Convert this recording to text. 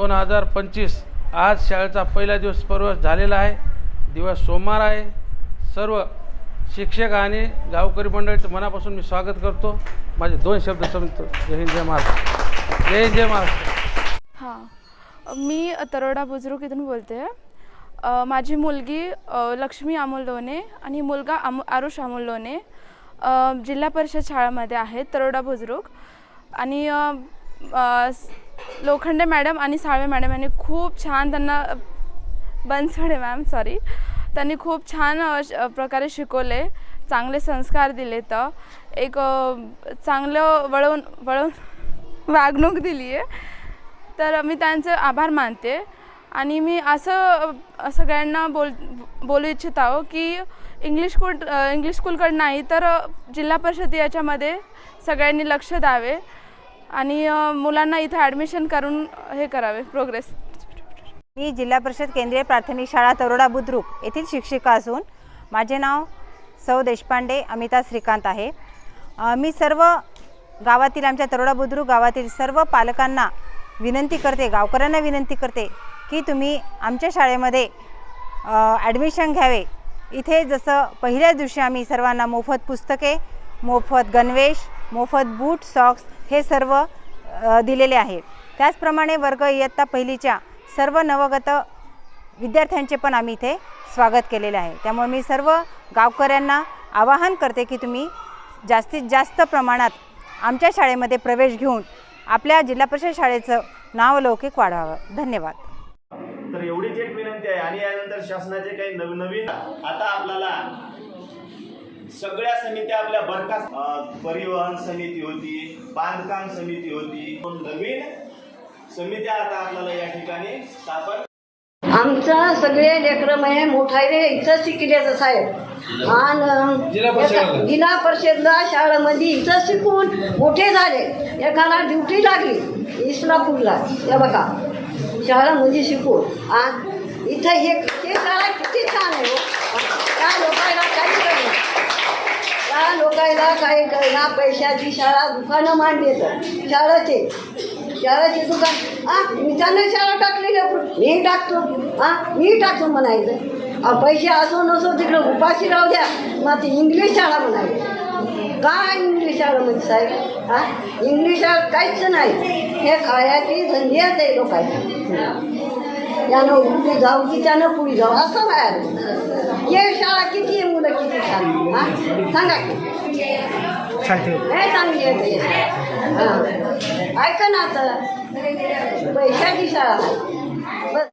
दोन हजार पंचवीस आज शाळेचा पहिला दिवस प्रवेश झालेला आहे. दिवस सोमवार आहे. सर्व शिक्षक आणि गावकरी मंडळीचं मनापासून मी स्वागत करतो. माझे दोन शब्द समजतो जय हिंद जय महाराष्ट्र. जय हिंद जय महाराष्ट्र. हां. मी तरोडा बुजुर्ग इथून बोलते. माझी मुलगी लक्ष्मी अमोल लोणे आणि मुलगा आम आरुष अमोल लोणे जिल्हा परिषद शाळेमध्ये आहेत तरोडा बुजुर्ग आणि लोखंडे मॅडम आणि साळवे मॅडम यांनी खूप छान त्यांना बनसोडे मॅम सॉरी त्यांनी खूप छान श- प्रकारे शिकवले चांगले संस्कार दिले तर. एक चांगलं वळवून वळवून वागणूक दिली आहे. तर मी त्यांचे आभार मानते. आणि मी असं सगळ्यांना बोल बोलू इच्छित आहो की इंग्लिश स्कूल इंग्लिश स्कूलकडं नाही तर जिल्हा परिषद याच्यामध्ये सगळ्यांनी लक्ष द्यावे. आणि मुलांना इथं ॲडमिशन करून हे करावे प्रोग्रेस मी जिल्हा परिषद केंद्रीय प्राथमिक शाळा तरोडा बुद्रुक येथील शिक्षिका असून माझे नाव सौ देशपांडे अमिता श्रीकांत आहे. मी सर्व गावातील आमच्या तरोडा बुद्रुक गावातील सर्व पालकांना विनंती करते गावकऱ्यांना विनंती करते की तुम्ही आमच्या शाळेमध्ये ॲडमिशन घ्यावे. इथे जसं पहिल्याच दिवशी आम्ही सर्वांना मोफत पुस्तके मोफत गणवेश मोफत बूट सॉक्स हे सर्व दिलेले आहे. त्याचप्रमाणे वर्ग इयत्ता पहिलीच्या सर्व नवगत विद्यार्थ्यांचे पण आम्ही इथे स्वागत केलेले आहे. त्यामुळे मी सर्व गावकऱ्यांना आवाहन करते की तुम्ही जास्तीत जास्त प्रमाणात आमच्या शाळेमध्ये प्रवेश घेऊन आपल्या जिल्हा परिषद शाळेचं नावलौकिक वाढवावं. धन्यवाद. तर एवढीच एक विनंती आहे आणि यानंतर शासनाचे काही नवनवीन आता आपल्याला सगळ्या समित्या आपल्या बरखास्त परिवहन समिती होती बांधकाम समिती होती. नवीन समित्या आता आपल्याला या ठिकाणी स्थापन आमचं सगळे लेकरं म्हणजे मोठाले इथं शिकल्याचं साहेब. आणि जिल्हा परिषदला. शाळेमध्ये इथं शिकून मोठे झाले. एकाला ड्युटी लागली इस्लापूरला हे बघा शाळेमध्ये शिकून. आणि इथं हे हे शाळा किती छान आहे हो. त्या लोकांना त्या काही कळना पैशाची शाळा दुकानं मांडली तर शाळाचे. शाळाचे दुकान. हा मी त्यांना शाळा टाकली का? मी टाकतो. हा मी टाकतो म्हणायचं. पैसे असो नसो तिकडं उपाशी राहू द्या. मग ती इंग्लिश शाळा म्हणायची. काय इंग्लिश शाळा म्हणजे साहेब? हा इंग्लिश शाळा काहीच नाही. हे खायाची धंद्याच आहे लोकांची. यानं उभी जाऊ की त्यानं पुढे जाऊ असं नाही हे शाळा किती आहे मुलं किती छान हा? सांगा की. नाही चांगली आहे. हा. ऐका ना आता. पैशाची शाळा.